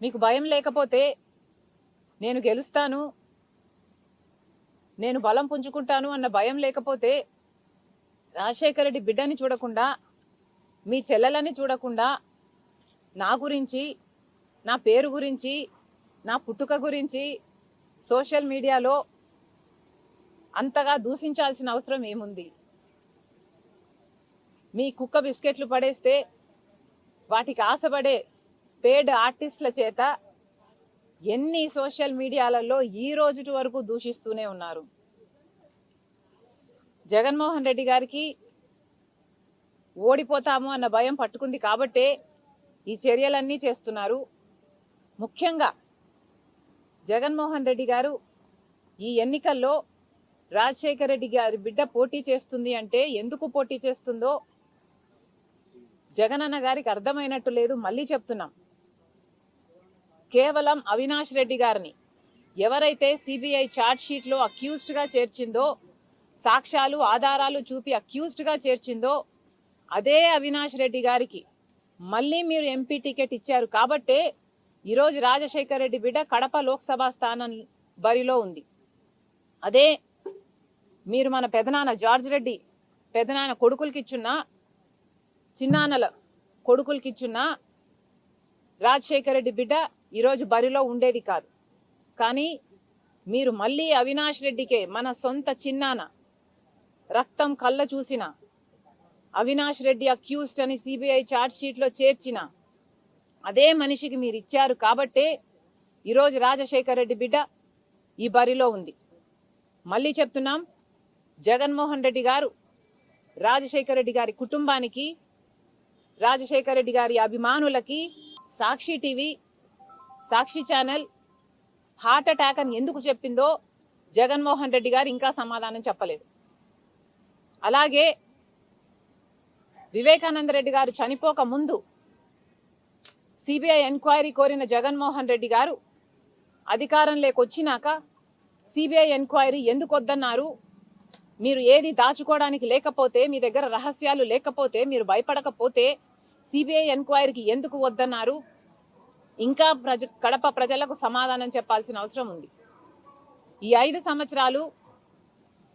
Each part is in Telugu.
మీకు భయం లేకపోతే నేను గెలుస్తాను నేను బలం పుంజుకుంటాను అన్న భయం లేకపోతే రాజశేఖర రెడ్డి బిడ్డని చూడకుండా మీ చెల్లెలని చూడకుండా నా గురించి నా పేరు గురించి నా పుట్టుక గురించి సోషల్ మీడియాలో అంతగా దూషించాల్సిన అవసరం ఏముంది? మీ కుక్క బిస్కెట్లు పడేస్తే వాటికి ఆశపడే పేడ్ ఆర్టిస్టుల చేత ఎన్ని సోషల్ మీడియాలలో ఈ రోజుటి వరకు దూషిస్తూనే ఉన్నారు. జగన్మోహన్ రెడ్డి గారికి ఓడిపోతాము అన్న భయం పట్టుకుంది కాబట్టే ఈ చర్యలన్నీ చేస్తున్నారు. ముఖ్యంగా జగన్మోహన్ రెడ్డి గారు ఈ ఎన్నికల్లో రాజశేఖర రెడ్డి గారి బిడ్డ పోటీ చేస్తుంది అంటే ఎందుకు పోటీ చేస్తుందో జగనన్న గారికి అర్థమైనట్టు లేదు మళ్ళీ చెప్తున్నాం. కేవలం అవినాష్ రెడ్డి గారిని. ఎవరైతే సిబిఐ ఛార్జ్షీట్లో అక్యూజ్డ్గా చేర్చిందో సాక్ష్యాలు ఆధారాలు చూపి అక్యూజ్డ్గా చేర్చిందో అదే అవినాష్ రెడ్డి గారికి. మళ్ళీ మీరు ఎంపీ టికెట్ ఇచ్చారు కాబట్టే ఈరోజు రాజశేఖర్ రెడ్డి బిడ్డ కడప లోక్సభ స్థానం బరిలో ఉంది. అదే మీరు మన పెదనాన్న జార్జ్ రెడ్డి పెదనాన్న కొడుకులకిచ్చున్న చిన్నాన్నల కొడుకులకి ఇచ్చున్నా రాజశేఖర రెడ్డి బిడ్డ ఈరోజు బరిలో ఉండేది కాదు. కానీ మీరు మళ్ళీ అవినాష్ రెడ్డికే మన సొంత చిన్నాన రక్తం కళ్ళ చూసిన అవినాష్ రెడ్డి అక్యూస్డ్ అని సిబిఐ ఛార్జ్ చేర్చిన అదే మనిషికి మీరు ఇచ్చారు కాబట్టే ఈరోజు రాజశేఖర రెడ్డి బిడ్డ ఈ బరిలో ఉంది. మళ్ళీ చెప్తున్నాం జగన్మోహన్ రెడ్డి గారు రాజశేఖర రెడ్డి గారి కుటుంబానికి రాజశేఖర రెడ్డి గారి అభిమానులకి Sakshi TV Sakshi channel heart attack అని ఎందుకు చెప్పిందో జగన్మోహన్ రెడ్డి గారు ఇంకా సమాధానం చెప్పలేదు. అలాగే వివేకానంద రెడ్డి గారు చనిపోక ముందు సిబిఐ ఎంక్వైరీ కోరిన జగన్మోహన్ రెడ్డి గారు అధికారంలోకి వచ్చినాక సిబిఐ ఎంక్వైరీ ఎందుకు వద్దన్నారు? మీరు ఏది దాచుకోవడానికి లేకపోతే మీ దగ్గర రహస్యాలు లేకపోతే మీరు భయపడకపోతే సిబిఐ ఎంక్వైరీకి ఎందుకు వద్దన్నారు? ఇంకా ప్రజ కడప ప్రజలకు సమాధానం చెప్పాల్సిన అవసరం ఉంది. ఈ ఐదు సంవత్సరాలు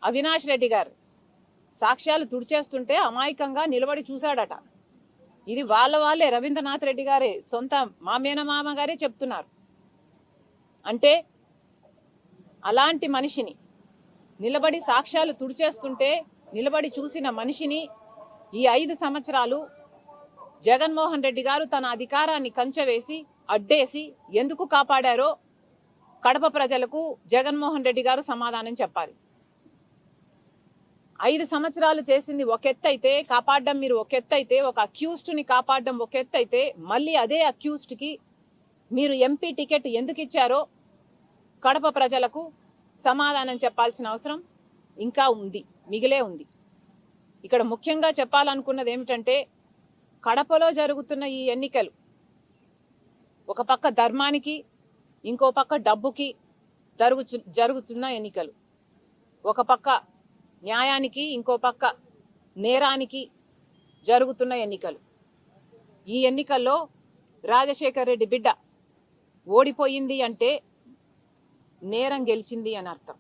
అవినాష్ రెడ్డి గారు సాక్ష్యాలు తుడిచేస్తుంటే అమాయకంగా నిలబడి చూశాడట. ఇది వాళ్ళ వాళ్ళే రవీంద్రనాథ్ రెడ్డి గారే సొంత మా మేనమామ గారే చెప్తున్నారు. అంటే అలాంటి మనిషిని నిలబడి సాక్ష్యాలు తుడిచేస్తుంటే నిలబడి చూసిన మనిషిని ఈ ఐదు సంవత్సరాలు జగన్మోహన్ రెడ్డి గారు తన అధికారాన్ని కంచవేసి అడ్డేసి ఎందుకు కాపాడారో కడప ప్రజలకు జగన్మోహన్ రెడ్డి గారు సమాధానం చెప్పాలి. ఐదు సంవత్సరాలు చేసింది ఒక ఎత్తు అయితే కాపాడడం మీరు ఒక ఎత్తు అయితే ఒక అక్యూస్డ్ని కాపాడడం ఒక ఎత్తు అయితే మళ్ళీ అదే అక్యూస్డ్కి మీరు ఎంపీ టికెట్ ఎందుకు ఇచ్చారో కడప ప్రజలకు సమాధానం చెప్పాల్సిన అవసరం ఇంకా ఉంది మిగిలే ఉంది. ఇక్కడ ముఖ్యంగా చెప్పాలనుకున్నది ఏమిటంటే కడపలో జరుగుతున్న ఈ ఎన్నికలు ఒక పక్క ధర్మానికి ఇంకో పక్క డబ్బుకి జరుగు జరుగుతున్న ఎన్నికలు. ఒక పక్క న్యాయానికి ఇంకో పక్క నేరానికి జరుగుతున్న ఎన్నికలు. ఈ ఎన్నికల్లో రాజశేఖర్ రెడ్డి బిడ్డ ఓడిపోయింది అంటే నేరం గెలిచింది అని అర్థం.